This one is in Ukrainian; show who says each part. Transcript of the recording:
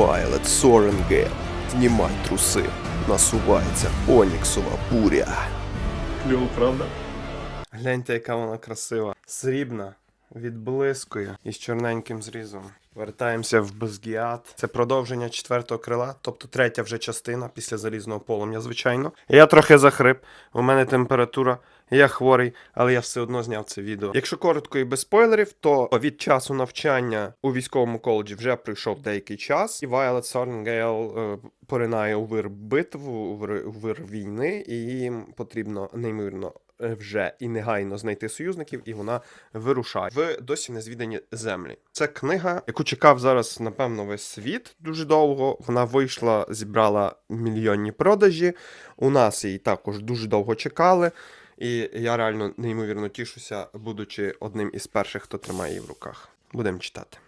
Speaker 1: Вайолет Соренгейл. Знімай труси. Насувається Оніксова буря.
Speaker 2: Кльово, правда?
Speaker 1: Гляньте, яка вона красива. Срібна, відблискує із чорненьким зрізом. Вертаємося в Безгіат. Це продовження четвертого крила, тобто третя вже частина після залізного полум'я, звичайно. Я трохи захрип, у мене температура, я хворий, але я все одно зняв це відео. Якщо коротко і без спойлерів, то від часу навчання у військовому коледжі вже пройшов деякий час, і Violet Sorningale е, поринає у вир битву, у вир, війни, і їм потрібно неймовірно вже і негайно знайти союзників, і вона вирушає в досі незвідані землі. Це книга, яку чекав зараз, напевно, весь світ дуже довго. Вона вийшла, зібрала мільйонні продажі. У нас її також дуже довго чекали. І я реально неймовірно тішуся, будучи одним із перших, хто тримає її в руках. Будемо читати.